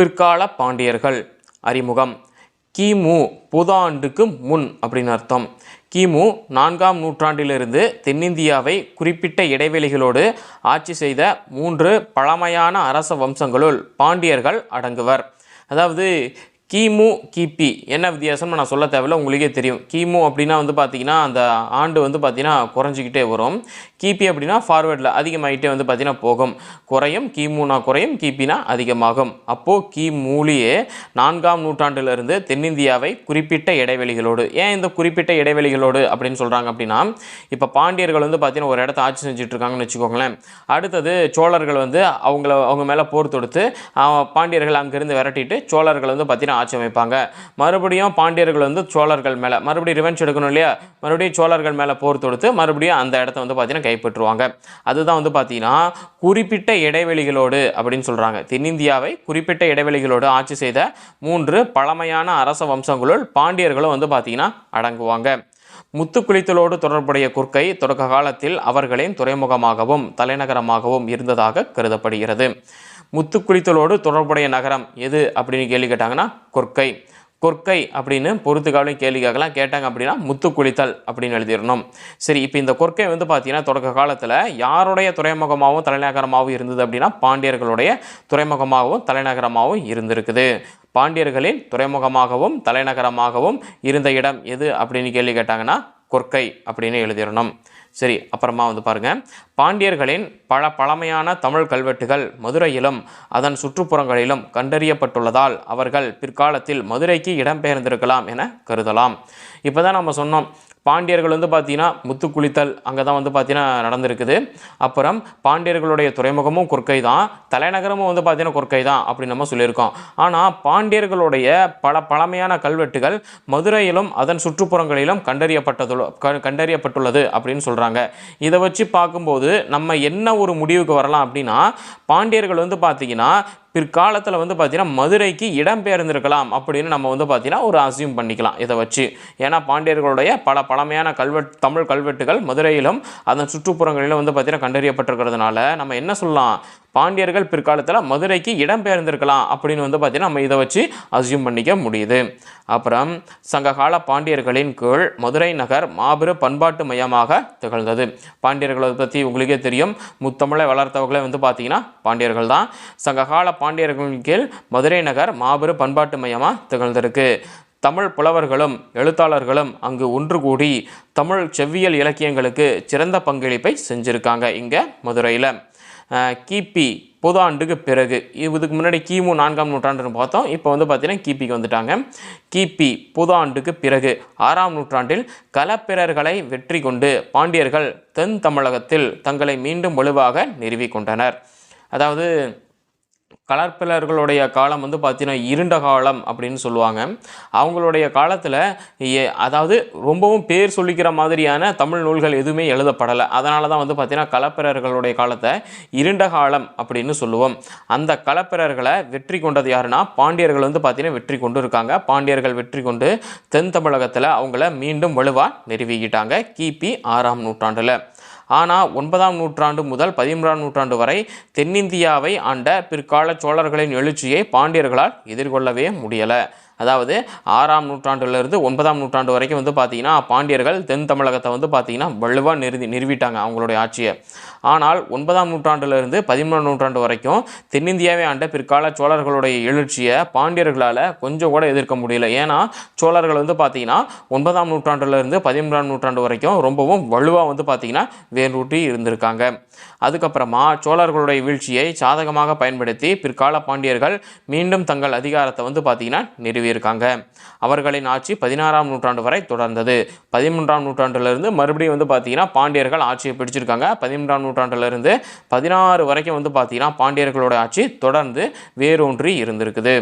பிற்கால பாண்டியர்கள். அறிமுகம். கிமு புதாண்டுக்கு முன் அப்படின்னு அர்த்தம். கிமு நான்காம் நூற்றாண்டிலிருந்து தென்னிந்தியாவை குறிப்பிட்ட இடைவெளிகளோடு ஆட்சி செய்த மூன்று பழமையான அரச வம்சங்களுள் பாண்டியர்கள் அடங்குவர். அதாவது கிமு கிபி. என்ன வித்தியாசம்னு நான் சொல்ல தேவையில்ல உங்களுக்கே தெரியும். கிமு அப்படின்னா வந்து பார்த்தீங்கன்னா அந்த ஆண்டு வந்து பார்த்திங்கன்னா குறைஞ்சிக்கிட்டே வரும். கிபி அப்படின்னா ஃபார்வேர்டில் அதிகமாகிட்டே வந்து பார்த்தீங்கன்னா போகும். குறையும் கிமுனா குறையும் கிபினா அதிகமாகும். அப்போது கிமூலியே நான்காம் நூற்றாண்டிலிருந்து தென்னிந்தியாவை குறிப்பிட்ட இடைவெளிகளோடு ஏன் இந்த குறிப்பிட்ட இடைவெளிகளோடு அப்படின்னு சொல்கிறாங்க அப்படின்னா இப்போ பாண்டியர்கள் வந்து பார்த்தீங்கன்னா ஒரு இடத்த ஆட்சி செஞ்சுட்ருக்காங்கன்னு வச்சுக்கோங்களேன். அடுத்தது சோழர்கள் வந்து அவங்கள அவங்க மேலே போர் தொடுத்து பாண்டியர்கள் அங்கேருந்து விரட்டிட்டு சோழர்கள் வந்து பார்த்தீங்கன்னா ஆட்சி அமைப்பாங்க. மறுபடியும் பாண்டியர்கள் வந்து சோழர்கள் மேலே மறுபடியும் ரிவெஞ்ச் எடுக்கணும் இல்லையா? மறுபடியும் சோழர்கள் மேலே போர் தொடுத்து மறுபடியும் அந்த இடத்த வந்து பார்த்தீங்கன்னா கைப்பற்றுவாங்க. அதுதான் வந்து பார்த்தீங்கன்னா குறிப்பிட்ட இடைவெளிகளோடு அப்படின்னு சொல்கிறாங்க தென்னிந்தியாவை குறிப்பிட்ட இடைவெளிகளோடு ஆட்சி செய்த மூன்று பழமையான அரச வம்சங்களுள் பாண்டியர்களும் வந்து பார்த்தீங்கன்னா அடங்குவாங்க. முத்துக்குளித்தலோடு தொடர்புடைய குர்க்கை தொடக்க காலத்தில் அவர்களின் துறைமுகமாகவும் தலைநகரமாகவும் இருந்ததாக கருதப்படுகிறது. முத்துக்குளித்தலோடு தொடர்புடைய நகரம் எது அப்படின்னு கேள்வி கேட்டாங்கன்னா கொர்க்கை கொர்க்கை அப்படின்னு பொறுத்துக்காலையும் கேள்வி கேட்கலாம். கேட்டாங்க அப்படின்னா முத்துக்குளித்தல் அப்படின்னு எழுதிடணும். சரி இப்போ இந்த கொர்க்கை வந்து பார்த்தீங்கன்னா தொடக்க காலத்தில் யாருடைய துறைமுகமாகவும் தலைநகரமாகவும் இருந்தது அப்படின்னா பாண்டியர்களுடைய துறைமுகமாகவும் தலைநகரமாகவும் இருந்திருக்குது. பாண்டியர்களின் துறைமுகமாகவும் தலைநகரமாகவும் இருந்த இடம் எது அப்படின்னு கேள்வி கேட்டாங்கன்னா கொர்க்கை அப்படின்னு எழுதிடணும். சரி அப்புறமா வந்து பாருங்கள் பாண்டியர்களின் பல பழமையான தமிழ் கல்வெட்டுகள் மதுரையிலும் அதன் சுற்றுப்புறங்களிலும் கண்டறியப்பட்டுள்ளதால் அவர்கள் பிற்காலத்தில் மதுரைக்கு இடம்பெயர்ந்திருக்கலாம் என கருதலாம். இப்போ தான் நம்ம சொன்னோம் பாண்டியர்கள் வந்து பார்த்தீங்கன்னா முத்துக்குளித்தல் அங்கே தான் வந்து பார்த்தீங்கன்னா நடந்திருக்குது. அப்புறம் பாண்டியர்களுடைய துறைமுகமும் கொற்கை தான் தலைநகரமும் வந்து பார்த்தீங்கன்னா கொற்கை தான் அப்படின்னு நம்ம சொல்லியிருக்கோம். ஆனால் பாண்டியர்களுடைய பல பழமையான கல்வெட்டுகள் மதுரையிலும் அதன் சுற்றுப்புறங்களிலும் கண்டறியப்பட்டது க- கண்டறியப்பட்டுள்ளது அப்படின்னு சொல்கிறாங்க இதை வச்சு பார்க்கும்போது நம்ம என்ன ஒரு முடிவுக்கு வரலாம் அப்படின்னா பாண்டியர்கள் வந்து பார்த்தீங்கன்னா பிற்காலத்தில் வந்து பார்த்திங்கன்னா மதுரைக்கு இடம்பெயர்ந்திருக்கலாம் அப்படின்னு நம்ம வந்து பார்த்தீங்கன்னா ஒரு அசியூம் பண்ணிக்கலாம் இதை வச்சு. ஏன்னா பாண்டியர்களுடைய பல பழமையான கல்வெட் தமிழ் கல்வெட்டுகள் மதுரையிலும் அதன் சுற்றுப்புறங்களிலும் வந்து பார்த்தீங்கன்னா கண்டறியப்பட்டிருக்கிறதுனால நம்ம என்ன சொல்லலாம்? பாண்டியர்கள் பிற்காலத்தில் மதுரைக்கு இடம்பெயர்ந்திருக்கலாம் அப்படின்னு வந்து பார்த்தீங்கன்னா நம்ம இதை வச்சு அசியூம் பண்ணிக்க முடியுது. அப்புறம் சங்ககால பாண்டியர்களின் கீழ் மதுரை நகர் மாபெரும் பண்பாட்டு மையமாக திகழ்ந்தது. பாண்டியர்களை பற்றி உங்களுக்கே தெரியும். முத்தமிழை வளர்த்தவர்களே வந்து பார்த்திங்கன்னா பாண்டியர்கள் தான் சங்ககால பாண்டியர்களின் கீழ் மதுரை நகர் மாபெரும் பண்பாட்டு மையமாக திகழ்ந்திருக்கு. தமிழ் புலவர்களும் எழுத்தாளர்களும் அங்கு ஒன்று கூடி தமிழ் செவ்வியல் இலக்கியங்களுக்கு சிறந்த பங்களிப்பை செஞ்சுருக்காங்க இங்கே மதுரையில். கிபி பொது ஆண்டுக்கு பிறகு இதுக்கு முன்னாடி கிமு நான்காம் நூற்றாண்டுன்னு பார்த்தோம் இப்போ வந்து பார்த்தீங்கன்னா கிபிக்கு வந்துட்டாங்க. கிபி பொது ஆண்டுக்கு பிறகு ஆறாம் நூற்றாண்டில் களப்பிரர்களை வெற்றி கொண்டு பாண்டியர்கள் தென் தமிழகத்தில் தங்களை மீண்டும் வலுவாக நிறுவி கொண்டனர். அதாவது கலர்பிலர்களுடைய காலம் வந்து பார்த்திங்கன்னா இருண்ட காலம் அப்படின்னு சொல்லுவாங்க. அவங்களுடைய காலத்தில் அதாவது ரொம்பவும் பேர் சொல்லிக்கிற மாதிரியான தமிழ் நூல்கள் எதுவுமே எழுதப்படலை. அதனால தான் வந்து பார்த்திங்கன்னா கலப்பிரர்களுடைய காலத்தை இருண்ட காலம் அப்படின்னு சொல்லுவோம். அந்த கலப்பிரர்களை வெற்றி கொண்டது யாருன்னா பாண்டியர்கள் வந்து பார்த்தீங்கன்னா வெற்றி கொண்டு இருக்காங்க. பாண்டியர்கள் வெற்றி கொண்டு தென் தமிழகத்தில் அவங்கள மீண்டும் வலுவாக நிறுவிக்கிட்டாங்க. கிபி ஆறாம் நூற்றாண்டில். ஆனால் ஒன்பதாம் நூற்றாண்டு முதல் பதிமூன்றாம் நூற்றாண்டு வரை தென்னிந்தியாவை ஆண்ட பிற்கால சோழர்களின் எழுச்சியை பாண்டியர்களால் எதிர்கொள்ளவே முடியலை. அதாவது ஆறாம் நூற்றாண்டுலேருந்து ஒன்பதாம் நூற்றாண்டு வரைக்கும் வந்து பார்த்தீங்கன்னா பாண்டியர்கள் தென் தமிழகத்தை வந்து பார்த்தீங்கன்னா வலுவாக நிறுதி நிறுவிட்டாங்க அவங்களுடைய ஆட்சியை. ஆனால் ஒன்பதாம் நூற்றாண்டுலேருந்து பதிமூணாம் நூற்றாண்டு வரைக்கும் தென்னிந்தியாவை ஆண்ட பிற்கால சோழர்களுடைய எழுச்சியை பாண்டியர்களால் கொஞ்சம் கூட எதிர்க்க முடியல. ஏன்னா சோழர்கள் வந்து பார்த்தீங்கன்னா ஒன்பதாம் நூற்றாண்டுலேருந்து பதிமூன்றாம் நூற்றாண்டு வரைக்கும் ரொம்பவும் வலுவாக வந்து பார்த்தீங்கன்னா வேரூட்டி இருந்திருக்காங்க. அதுக்கப்புறமா சோழர்களுடைய வீழ்ச்சியை சாதகமாக பயன்படுத்தி பிற்கால பாண்டியர்கள் மீண்டும் தங்கள் அதிகாரத்தை வந்து பார்த்தீங்கன்னா நிறுவியிருக்காங்க அவர்களின் ஆட்சி பதினாறாம் நூற்றாண்டு வரை தொடர்ந்தது. பதிமூன்றாம் நூற்றாண்டுலேருந்து மறுபடியும் வந்து பார்த்தீங்கன்னா பாண்டியர்கள் ஆட்சியை பிடிச்சிருக்காங்க. பதிமூன்றாம் நூற்றாண்டிலிருந்து பதினாறு வரைக்கும் வந்து பார்த்தீங்கன்னா பாண்டியர்களோட ஆட்சி தொடர்ந்து வேரூன்றி இருந்திருக்குது.